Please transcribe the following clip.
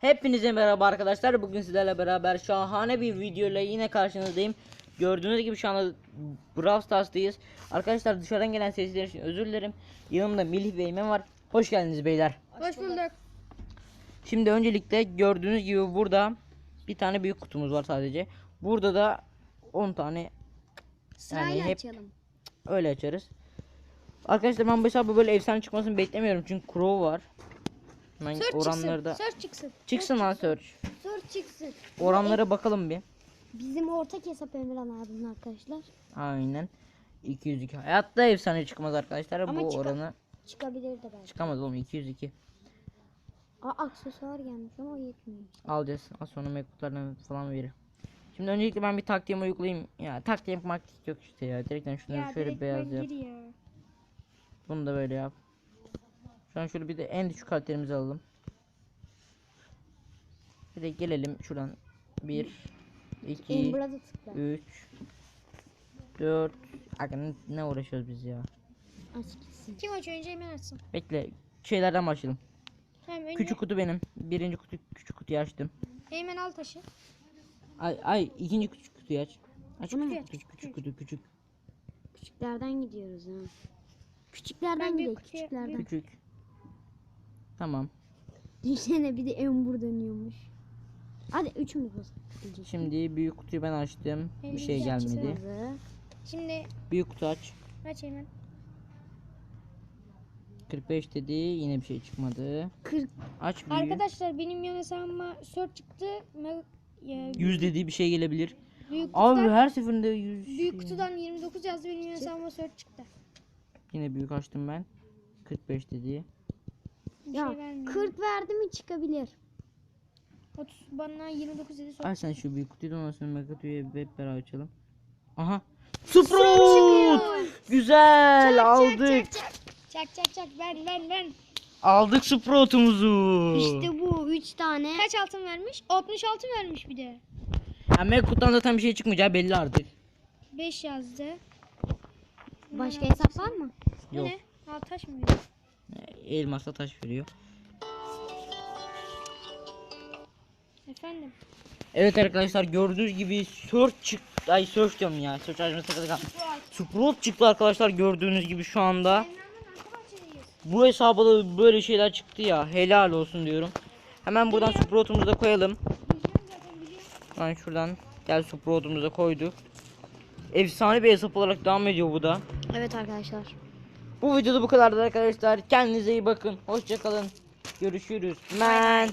Hepinize merhaba arkadaşlar. Bugün sizlerle beraber şahane bir video ile yine karşınızdayım. Gördüğünüz gibi şu anda Brawl Stars'tayız. Arkadaşlar dışarıdan gelen sesler için özür dilerim. Yanımda Melih ve Eymen var. Hoş geldiniz beyler. Hoş bulduk. Şimdi öncelikle gördüğünüz gibi burada bir tane büyük kutumuz var sadece. Burada da 10 tane Sırayla hep- açalım. öyle açarız. Arkadaşlar ben bu hesabı böyle efsane çıkmasını beklemiyorum çünkü Crow var. Ben Search oranları da çıksın. Search çıksın. çıksın lan search. Search çıksın. Oranlara bakalım bir. Bizim ortak hesap Emirhan abinin arkadaşlar. Aynen. 202. Hayatta efsane çıkmaz arkadaşlar. Ama Bu çıkar. oranı Çıkabilir de belki. çıkamaz oğlum 202. Aa aksesuar gelmiş ama yetmiyor. Alacağız. Az sonra mektuklardan falan verir. Şimdi öncelikle ben bir taktiğimi uygulayayım. Ya taktiğim maktik yok işte ya. Direkten şunları şöyle beyaz yap. ya. Bunu da böyle yap. Şu an şöyle bir de en düşük karakterimizi alalım. Bir de gelelim şuradan. 1 2 Ember'a da tıkla. 3 4 Aga ne- uğraşıyoruz biz ya. Aç. Kim açıyor önce Eymen açsın. Bekle. Şeylerden başlayalım. Tamam önce Küçük kutu benim. Birinci kutu küçük kutuyu açtım. Eymen al taşı. Ay ay ikinci küçük kutuyu aç. Aç küçük, küçük küçük kutu küçük Küçüklerden gidiyoruz ha. Küçüklerden gidelim küçüklerden. küçük. Tamam. Düşünsene bir de Ember dönüyormuş. Hadi üç mü bu? Şimdi büyük kutuyu ben açtım. Bir şey Elimizi açacağız. gelmedi. Şimdi Büyük kutu aç. aç Eymen. 45 dedi. Yine bir şey çıkmadı. Kırk. Aç büyüğü. Arkadaşlar benim yan hesabıma search çıktı. Me- Ya, 100 dediği bir şey gelebilir. büyük Abi kutudan, her seferinde 100. büyük kutudan 29 yazdı benim yan hesabıma search çıktı. Yine büyük açtım ben. 45 dedi. Bir Ya şey vermiyor. 40 verdi mi çıkabilir. 30 bana 29 dedi search. Aç sen şu büyük kutuyu da ondan sonra mega kutuyu hep beraber açalım. Aha. Sprout! Güzel aldık. Çak çak çak ben ben ben. Aldık Sprout'umuzu. İşte bu 3 tane. Kaç altın vermiş? 66 vermiş bir de. Ya mega kutudan zaten bir şey çıkmayacağı belli artık. 5 yazdı. Başka hesap var mı? Bu Yok. ne? Aa taş mı? Elmasla taş veriyor. Efendim. Evet arkadaşlar gördüğünüz gibi search çıktı. Ay search diyorum ya. Search açması kalmış. Sprout çıktı arkadaşlar gördüğünüz gibi şu anda. Bu hesaba da böyle şeyler çıktı ya. Helal olsun diyorum. Hemen buradan Sprout'umuzu da koyalım. Ben şuradan gel Sprout'umuzu da koyduk. Efsane bir hesap olarak devam ediyor bu da. Evet arkadaşlar. Bu videoda bu kadardı arkadaşlar. Kendinize iyi bakın. Hoşçakalın. Görüşürüz. Men.